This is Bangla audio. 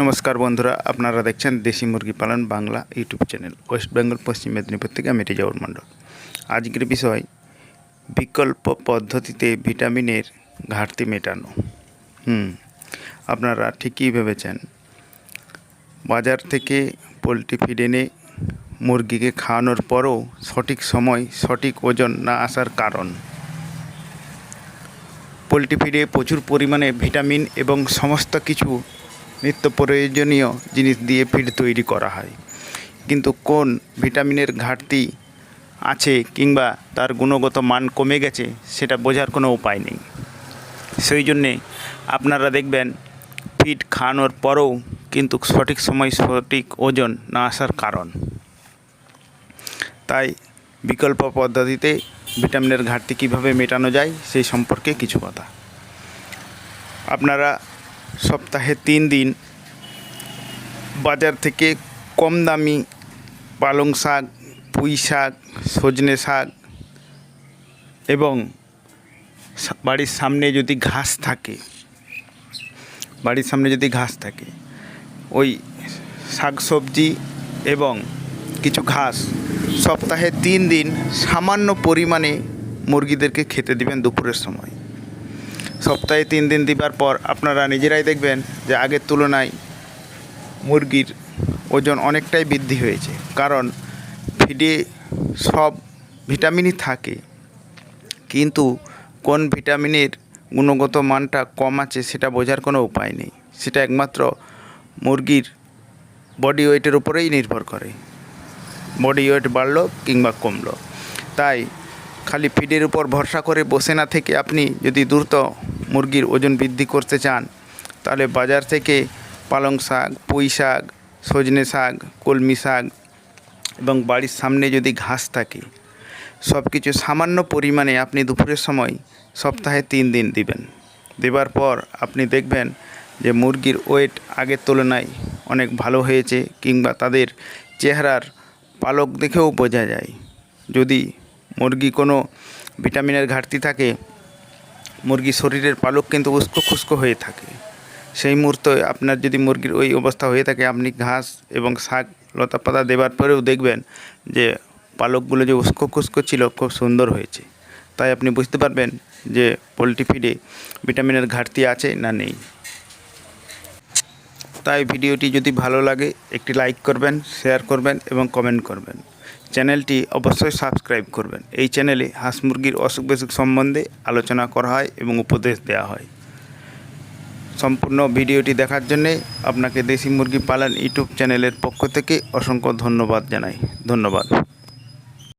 নমস্কার বন্ধুরা, আপনারা দেখছেন দেশি মুরগি পালন Bangla YouTube channel, west Bengal, Paschim Medinipur থেকে আমি রেজাউর মণ্ডল। আজকের বিষয়, বিকল্প পদ্ধতিতে ভিটামিনের ঘাটতি মেটানো। হুম, আপনারা ঠিকই ভেবেছেন। বাজার থেকে পোলট্রি ফিড এনে মুরগিকে খাওয়ানোর পরও সঠিক সময়, সঠিক ওজন না আসার কারণ। পোলট্রি ফিডে প্রচুর পরিমাণে ভিটামিন এবং সমস্ত কিছু নিত্য প্রয়োজনীয় জিনিস দিয়ে ফিড তৈরি করা হয়। কিন্তু কোন ভিটামিনের ঘাটতি আছে কিংবা তার গুণগত মান কমে গেছে, সেটা বোঝার কোনো উপায় নেই। সেই জন্যে আপনারা দেখবেন, ফিড খাওয়ানোর পরেও কিন্তু সঠিক সময় সঠিক ওজন না আসার কারণ। তাই বিকল্প পদ্ধতিতে ভিটামিনের ঘাটতি কীভাবে মেটানো যায়, সেই সম্পর্কে কিছু কথা। আপনারা সপ্তাহে তিন দিন বাজার থেকে কম দামি পালং শাক, পুঁই শাক, সজনে শাক এবং বাড়ির সামনে যদি ঘাস থাকে, বাড়ির সামনে যদি ঘাস থাকে, ওই শাক সবজি এবং কিছু ঘাস সপ্তাহে তিন দিন সামান্য পরিমাণে মুরগিদেরকে খেতে দিবেন দুপুরের সময়। সপ্তাহে তিন দিন দিবার পর আপনারা নিজেরাই দেখবেন যে আগের তুলনায় মুরগির ওজন অনেকটাই বৃদ্ধি হয়েছে। কারণ ফিডে সব ভিটামিনই থাকে। কিন্তু কোন ভিটামিনের গুণগত মানটা কম আছে সেটা বোঝার কোনো উপায় নেই। সেটা একমাত্র মুরগির বডি ওয়েটের উপরেই নির্ভর করে। বডি ওয়েট বাড়লো কিংবা কমলো। তাই খালি ফিডের উপর ভরসা করে বসে না থেকে আপনি যদি দ্রুত মুরগির ওজন বৃদ্ধি করতে চান, তাহলে বাজার থেকে পালং শাক, পুঁই শাক, সজনে শাক, কলমি শাক এবং বাড়ির সামনে যদি ঘাস থাকে সব কিছু সামান্য পরিমাণে আপনি দুপুরের সময় সপ্তাহে তিন দিন দিবেন। দেবার পর আপনি দেখবেন যে মুরগির ওয়েট আগের তুলনায় অনেক ভালো হয়েছে কিংবা তাদের চেহারার পালক দেখেও বোঝা যায়। যদি মুরগি কোনো ভিটামিনের ঘাটতি থাকে মুরগির শরীরের পালক কিন্তু উস্কো খুস্কো হয়ে থাকে। সেই মুহূর্তে আপনার যদি মুরগির ওই অবস্থা হয়ে থাকে, আপনি ঘাস এবং শাক লতা পাতা দেওয়ার পরেও দেখবেন যে পালকগুলো যে উস্কো খুস্কো ছিল, খুব সুন্দর হয়েছে। তাই আপনি বুঝতে পারবেন যে পোলট্রি ফিডে ভিটামিনের ঘাটতি আছে না নেই। তাই ভিডিওটি যদি ভালো লাগে, একটি লাইক করবেন, শেয়ার করবেন এবং কমেন্ট করবেন। চ্যানেলটি অবশ্যই সাবস্ক্রাইব করবেন। এই চ্যানেলে হাঁস মুরগির অসুখ বিসুখ সম্বন্ধে আলোচনা করা হয় এবং উপদেশ দেওয়া হয়। সম্পূর্ণ ভিডিওটি দেখার জন্যে আপনাকে দেশি মুরগি পালন ইউটিউব চ্যানেলের পক্ষ থেকে অসংখ্য ধন্যবাদ জানাই। ধন্যবাদ।